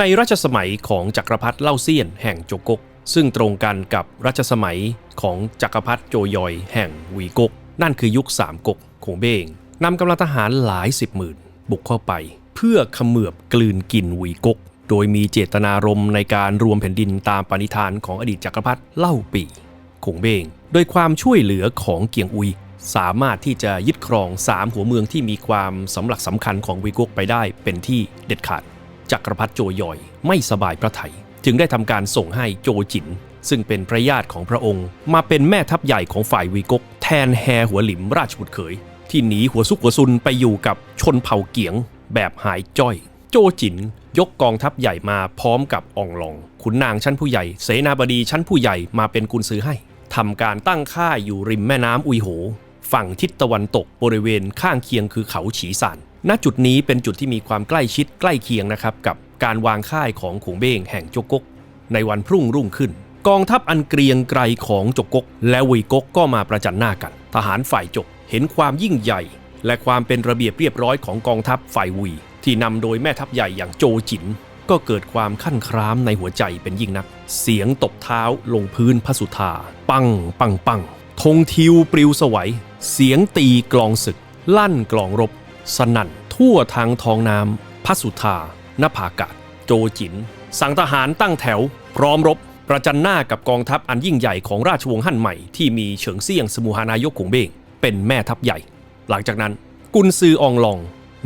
ในรัชสมัยของจักรพรรดิเล่าเซียนแห่งโจกก ซึ่งตรงกันกับรัชสมัยของจักรพรรดิโจยอยแห่งวีกก นั่นคือยุคสามก๊กของเบงนำกำลังทหารหลายสิบหมื่นบุกเข้าไป เพื่อขมือบกลืนกินวีกก โดยมีเจตนารมณ์ในการรวมแผ่นดินตามปณิธานของอดีตจักรพรรดิเล่าปีคงเบงโดยความช่วยเหลือของเกียงอุย สามารถที่จะยึดครองสามหัวเมืองที่มีความสำหลักสำคัญของวีกกไปได้เป็นที่เด็ดขาด จักรพรรดิโจยอยไม่สบายพระไถยจึงได้ทำการส่งให้โจจิน ซึ่งเป็นพระญาติของพระองค์ มาเป็นแม่ทัพใหญ่ของฝ่ายวีกก แทนแฮหัวหลิมราชบุตรเขย ที่หนีหัวซุกหัวซุนไปอยู่กับชนเผ่าเกียง แบบหายจ้อย โจจินยกกองทัพใหญ่มาพร้อมกับอองลอง ขุนนางชั้นผู้ใหญ่ เสนาบดีชั้นผู้ใหญ่มาเป็นกุนซือให้ทำการตั้งค่ายอยู่ริมแม่น้ำอุยโห ฝั่งทิศตะวันตกบริเวณข้างเคียงคือเขาฉีซาน ณจุดนี้เป็นจุดที่มีความใกล้ชิดใกล้เคียงนะครับกับการวางค่ายของขงเบ้งแห่งจกกกในวันพรุ่งรุ่งขึ้น กองทัพอันเกรียงไกรของจกกก และวีกกก็มาประจันหน้ากัน ทหารฝ่ายจกเห็นความยิ่งใหญ่ และความเป็นระเบียบเรียบร้อยของกองทัพฝ่ายวีที่นำโดยแม่ทัพใหญ่อย่างโจจิน ก็เกิดความขั้นครามในหัวใจเป็นยิ่งนัก เสียงตบเท้าลงพื้นพระสุธาปังปังปังธงทิวปลิวสวัย เสียงตีกลองศึก ลั่นกลองรบ สนั่นทั่วทางท้องน้ำพระสุธานภากาศ โจจิน สั่งทหารตั้งแถว พร้อมรบ ประจันหน้ากับกองทัพอันยิ่งใหญ่ของราชวงศ์ฮั่นใหม่ที่มีเฉิงเซี่ยงสมุหานายกขงเบ้งเป็นแม่ทัพใหญ่ หลังจากนั้น กุนซืออองลอง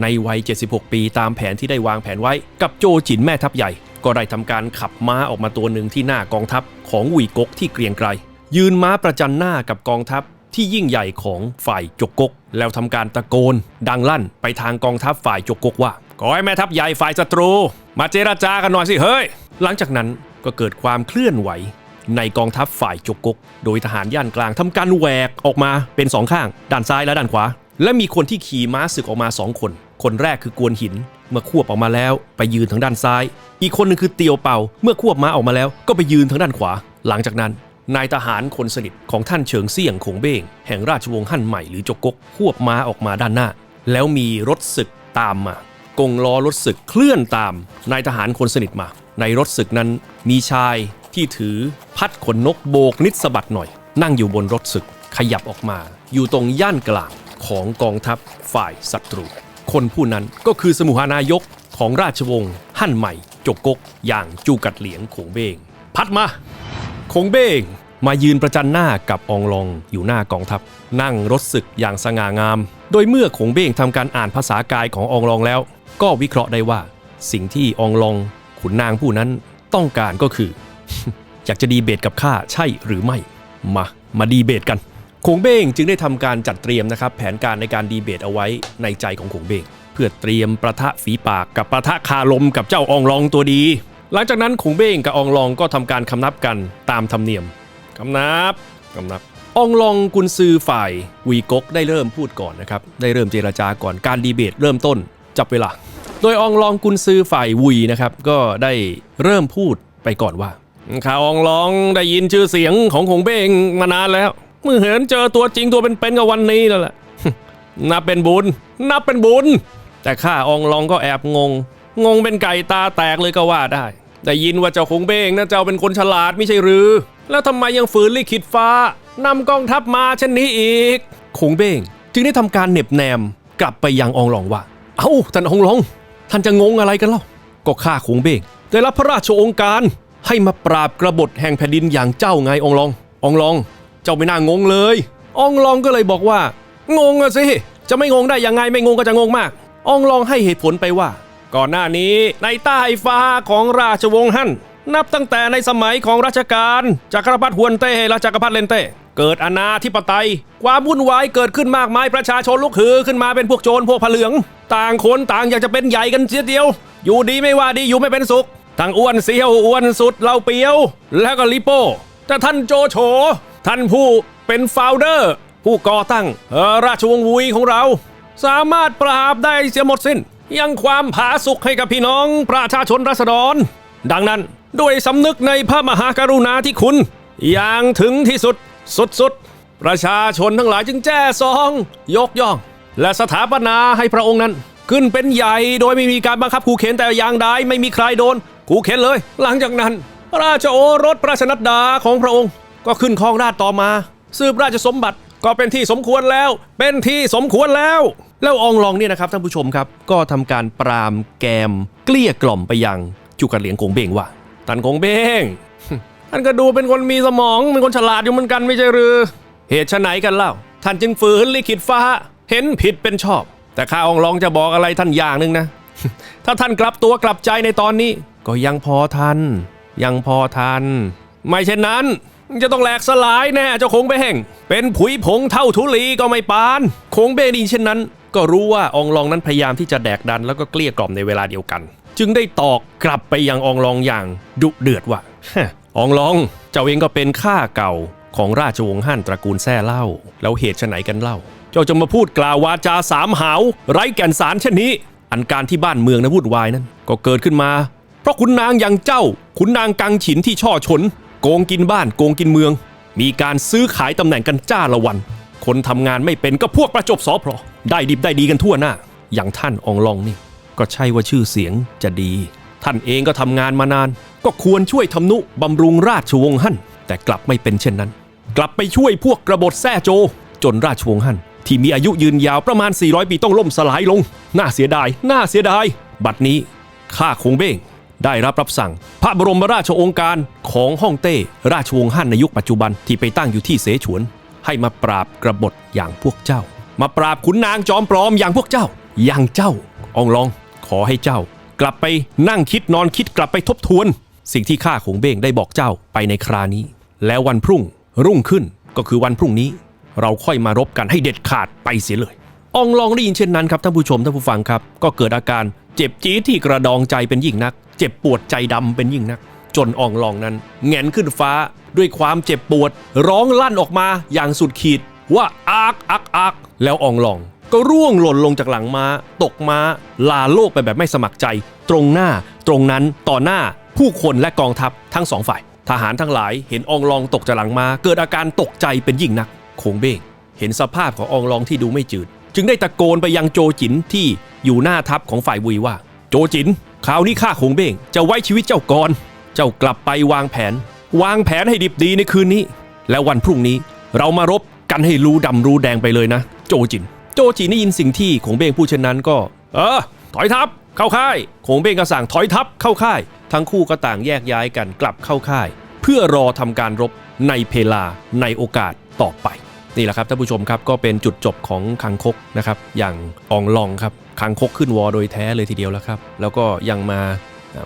ในวัย 76 ปีตามแผนที่ได้วางแผนไว้กับโจจินแม่ทัพใหญ่ ก็ได้ทำการขับม้าออกมาตัวหนึ่งที่หน้ากองทัพของหวีกกที่เกรียงไกรยืนม้าประจันหน้ากับกองทัพ ที่ยิ่งใหญ่ของฝ่ายจกกก แล้วทำการตะโกน ดังลั่นไปทางกองทัพฝ่ายจกกกว่าขอให้แม่ทัพใหญ่ฝ่ายศัตรู มาเจราจากันหน่อยสิเฮ้ย หลังจากนั้นก็เกิดความเคลื่อนไหว ในกองทัพฝ่ายจกกก โดยทหารย่านกลางทำการแหวกออกมาเป็นสองข้าง ด้านซ้ายและด้านขวา และมีคนที่ขี่ม้าศึกออกมาสองคน คนแรกคือกวนหิน เมื่อควบออกมาแล้ว ไปยืนทางด้านซ้าย อีกคนหนึ่งคือเตียวเป่า เมื่อควบม้าออกมาแล้ว ก็ไปยืนทางด้านขวา หลังจากนั้น นายทหารคนสนิทของท่านเฉิงเซี่ยงคงเบ้งแห่งราชวงศ์ฮั่นใหม่หรือจกกกควบม้าออกมาด้านหน้า แล้วมีรถศึกตามมากงล้อรถศึกเคลื่อนตามนายทหารคนสนิทมา ในรถศึกนั้นมีชายที่ถือพัดขนนกโบกนิดสะบัดหน่อย นั่งอยู่บนรถศึกขยับออกมา อยู่ตรงย่านกลางของกองทัพฝ่ายศัตรู คนผู้นั้นก็คือสมุหานายกของราชวงศ์ฮั่นใหม่ จกกกอย่างจูกัดเหลียงขงเบง พัดมาคงเบ้ง มายืนประจันหน้ากับองลองอยู่หน้ากองทัพ นั่งรถศึกอย่างสง่างาม โดยเมื่อคงเบ้งทำการอ่านภาษากายขององลองแล้ว ก็วิเคราะห์ได้ว่า สิ่งที่องลองขุนนางผู้นั้นต้องการก็คือ อยากจะดีเบตกับข้าใช่หรือไม่ มา มาดีเบตกันคงเบ้งจึงได้ทำการจัดเตรียมนะครับแผนการในการดีเบตเอาไว้ในใจของคงเบ้งเพื่อเตรียมประทะฝีปากกับประทะคารมกับเจ้าองลองตัวดี หลังจากนั้นคงเบ้งกับอองลองก็ทำการคำนับกันตามธรรมเนียม คำนับคำนับอองลองกุนซือฝ่ายวีกกได้เริ่มพูดก่อนนะครับ ได้เริ่มเจรจาก่อนการดีเบตเริ่มต้นจับเวลา โดยอองลองกุนซือฝ่ายวีนะครับก็ได้เริ่มพูดไปก่อนว่าข้าอองลองได้ยินชื่อเสียงของคงเบ้งมานานแล้วเมื่อเห็นเจอตัวจริงตัวเป็นๆกับวันนี้แล้วแหละนับเป็นบุญ นับเป็นบุญ แต่ข้าอองลองก็แอบงง งงเป็นไก่ตาแตกเลยก็ว่าได้ ได้ยินว่าเจ้าคงเบ้งนะเจ้าเป็นคนฉลาดไม่ใช่หรือ แล้วทำไมยังฝืนลิขิตฟ้านำกองทัพมาเช่นนี้อีกคงเบ้งจึงได้ทำการเหน็บแนมกลับไปยังอองลองว่า เอ้าท่านอองลอง ท่านจะงงอะไรกันเล่าก็ข้าคงเบ้งได้รับพระราชโองการให้มาปราบกระบฏแห่งแผ่นดินอย่างเจ้าไงอองลองอองลอง เจ้าไม่น่างงเลยอองลองก็เลยบอกว่า งงอะสิ จะไม่งงได้ยังไงไม่งงก็จะงงมากอองลองให้เหตุผลไปว่า ก่อนหน้านี้ในใต้ฟ้าของราชวงศ์ฮั่น นับตั้งแต่ในสมัยของรัชกาลจักรพรรดิฮวนเต้และจักรพรรดิเลนเต้ เกิดอนาธิปไตย ความวุ่นวายเกิดขึ้นมากมายประชาชนลุกฮือขึ้นมาเป็นพวกโจรพวกผเหลือง ต่างคนต่างอยากจะเป็นใหญ่กันเสียเดียว อยู่ดีไม่ว่าดีอยู่ไม่เป็นสุขทั้งอ้วนเสียวอ้วนสุดเหล่าเปียว แล้วก็ลิโป้แต่ท่านโจโฉท่านผู้เป็นฟาวเดอร์ ผู้ก่อตั้งออราชวงศ์วุยของเรา สามารถปราบได้เสียหมดสิ้น ยังความผาสุกให้กับพี่น้องประชาชนรัษฎร ดังนั้น ด้วยสำนึกในพระมหากรุณาธิคุณ อย่างถึงที่สุดสุดๆ ประชาชนทั้งหลายจึงแจ้ซอง ยกย่อง และสถาปนาให้พระองค์นั้น ขึ้นเป็นใหญ่โดยไม่มีการบังคับขู่เข็นแต่อย่างใดไม่มีใครโดนกูเข็นเลย หลังจากนั้น ราชโอรสพระราชนัดดาของพระองค์ ก็ขึ้นครองราชต่อมา สืบราชสมบัติก็เป็นที่สมควรแล้ว เป็นที่สมควรแล้ว แล้วองลองเนี่ยนะครับท่านผู้ชมครับ ก็ทำการปรามแกม เกลี้ยกล่อมไปยังจุกัดเหลียงกงเบงว่า ท่านกงเบงท่านก็ดูเป็นคนมีสมอง เป็นคนฉลาดอยู่เหมือนกันไม่ใช่หรือ เหตุไฉนกันเล่า ท่านจึงฝืนลิขิตฟ้า เห็นผิดเป็นชอบ แต่ข้าองลองจะบอกอะไรท่านอย่างหนึ่งนะ ถ้าท่านกลับตัวกลับใจในตอนนี้ ก็ยังพอทัน ยังพอทัน ไม่เช่นนั้นจะต้องแหลกสลายแน่เจ้าคงเบ้งเป็นผุยผงเท่าทุลีก็ไม่ปาน คงเบ้ดีเช่นนั้น ก็รู้ว่าอองลองนั้นพยายามที่จะแดกดันแล้วก็เกลี้ยกล่อมในเวลาเดียวกัน จึงได้ตอกกลับไปยังอองลองอย่างดุเดือดว่าฮะอองลองเจ้าเองก็เป็นข้าเก่าของราชวงศ์ฮั่นตระกูลแซ่เล่า แล้วเหตุไฉนกันเล่า เจ้าจะมาพูดกล่าววาจาสามหาวไร้แก่นสารเช่นนี้ อันการที่บ้านเมืองนะวุ่นวายนั้น ก็เกิดขึ้นมา เพราะขุนนางอย่างเจ้าขุนนางกังฉินที่ช่อชน โกงกินบ้านโกงกินเมือง มีการซื้อขายตำแหน่งกันจ้าละวัน คนทำงานไม่เป็นก็พวกประจบสอพรอได้ดิบได้ดีกันทั่วหน้า อย่างท่านอองลองนี่ ก็ใช่ว่าชื่อเสียงจะดี ท่านเองก็ทำงานมานาน ก็ควรช่วยทำนุบำรุงราชวงศ์ฮั่น แต่กลับไม่เป็นเช่นนั้น กลับไปช่วยพวกกระบฏแซ่โจ จนราชวงศ์ฮั่นที่มีอายุยืนยาวประมาณ 400 ปีต้องล่มสลายลง น่าเสียดาย น่าเสียดาย บัดนี้ข้าคงเบ้งได้รับรับสั่ง พระบรมราชโองการของฮ่องเต้ ราชวงศ์ฮั่นในยุคปัจจุบันที่ไปตั้งอยู่ที่เสฉวน ให้มาปราบกระบฏอย่างพวกเจ้า มาปราบขุนนางจอมปลอมอย่างพวกเจ้า อย่างเจ้าอองลอง ขอให้เจ้ากลับไปนั่งคิดนอนคิดกลับไปทบทวน สิ่งที่ข้าคงเบ้งได้บอกเจ้าไปในครานี้ แล้ววันพรุ่งรุ่งขึ้นก็คือวันพรุ่งนี้ เราค่อยมารบกันให้เด็ดขาดไปเสียเลยอองลองได้ยินเช่นนั้นครับท่านผู้ชมท่านผู้ฟังครับ ก็เกิดอาการเจ็บจี๊ดที่กระดองใจเป็นยิ่งนัก เจ็บปวดใจดำเป็นยิ่งนัก จนอองลองนั้นแงนขึ้นฟ้าด้วยความเจ็บปวด ร้องลั่นออกมาอย่างสุดขีดว่าอากอักอักแล้วอองลอง ก็ร่วงหล่นลงจากหลังม้า ตกม้า ลาโลกไปแบบไม่สมัครใจ ตรงหน้า ตรงนั้นต่อหน้า ผู้คนและกองทัพทั้งสองฝ่าย ทหารทั้งหลายเห็นองลองตกจากหลังม้า เกิดอาการตกใจเป็นยิ่งนักโคงเบ้งเห็นสภาพขององลองที่ดูไม่จืด จึงได้ตะโกนไปยังโจจินที่อยู่หน้าทัพของฝ่ายวุยว่า โจจินคราวนี้ข้าคงเบ้งจะไว้ชีวิตเจ้าก่อนเจ้ากลับไปวางแผน วางแผนให้ดิบดีในคืนนี้ แล้ววันพรุ่งนี้เรามารบกันให้รู้ดำรู้แดงไปเลยนะ โจจิน จจินได้ยินสิ่งที่คงเบ้งพูดเช่นนั้นก็ เออ ถอยทัพเข้าค่ายคงเบ้งก็สั่งถอยทัพเข้าค่าย ทั้งคู่ก็ต่างแยกย้ายกันกลับเข้าค่าย เพื่อรอทำการรบในเพลาในโอกาสต่อไปนี่แหละครับท่านผู้ชมครับก็เป็นจุดจบของคังคกนะครับอย่างอองลองครับคังคกขึ้นวอโดยแท้เลยทีเดียวแล้วครับ แล้วก็ยังมา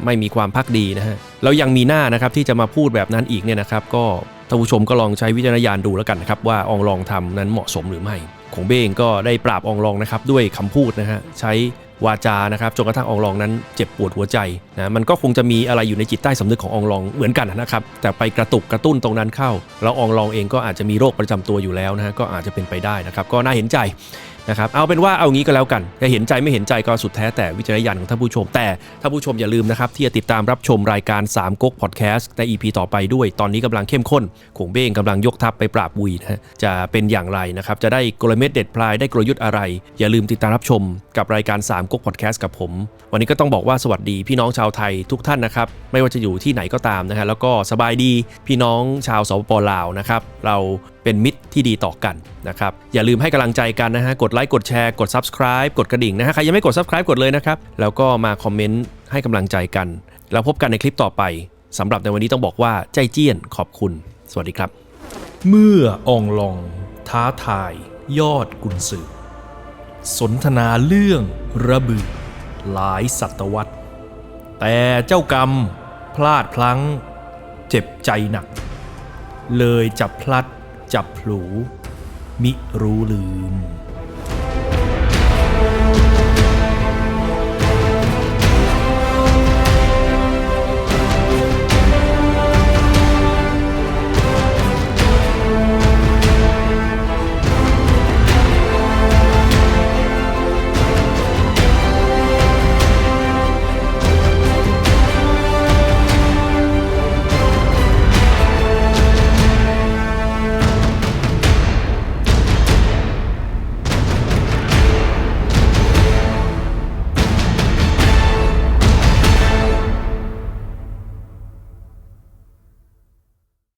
ไม่มีความพักดีนะฮะแล้วยังมีหน้านะครับที่จะมาพูดแบบนั้นอีกเนี่ยนะครับ ก็ ท่านผู้ชมก็ลองใช้วิจารณญาณดูแล้วกันนะครับว่าอองลองทำนั้นเหมาะสมหรือไม่คงเบ้งก็ได้ปราบอองลองนะครับด้วยคำพูดนะฮะใช้วาจานะครับจนกระทั่งอองลองนั้นเจ็บปวดหัวใจนะมันก็คงจะมีอะไรอยู่ในจิตใต้สำนึกของอองลองเหมือนกันนะครับ แต่ไปกระตุกกระตุ้นตรงนั้นเข้า แล้วอองลองเองก็อาจจะมีโรคประจำตัวอยู่แล้วนะฮะก็อาจจะเป็นไปได้นะครับก็น่าเห็นใจ นะครับเอาเป็นว่าเอางี้ก็แล้วกันจะเห็นใจไม่เห็นใจก็สุดแท้แต่วิจารณญาณของท่านผู้ชม แต่ท่านผู้ชมอย่าลืมนะครับที่จะติดตามรับชมรายการ3ก๊กพอดแคสต์ใน EP ต่อไปด้วย ตอนนี้กำลังเข้มข้นขงเบ้งกำลังยกทัพไปปราบวุยนะฮะจะเป็นอย่างไรนะครับจะได้กลเม็ดเด็ดพลายได้กลยุทธ์อะไร อย่าลืมติดตามรับชมกับรายการ3ก๊กพอดแคสต์กับผม วันนี้ก็ต้องบอกว่าสวัสดีพี่น้องชาวไทยทุกท่านนะครับไม่ว่าจะอยู่ที่ไหนก็ตามนะฮะแล้วก็สบายดีพี่น้องชาวสปปลาวนะครับเราเป็นมิตร ที่ดีต่อกันนะครับอย่าลืมให้กำลังใจกันนะฮะกดไลค์กดแชร์กด subscribe กดกระดิ่งนะฮะใครยังไม่กด subscribe กดเลยนะครับแล้วก็มาคอมเมนต์ให้กำลังใจกัน แล้วพบกันในคลิปต่อไปสำหรับในวันนี้ต้องบอกว่าใจเจี้ยนขอบคุณ สวัสดีครับ เมื่ออองลอง ท้าทาย ยอดกุนสือสนทนาเรื่องระบือ หลายศตวรรษ แต่เจ้ากรรม พลาดพลั้ง เจ็บใจหนัก เลยจับพลัด จับผลูมิรู้ลืม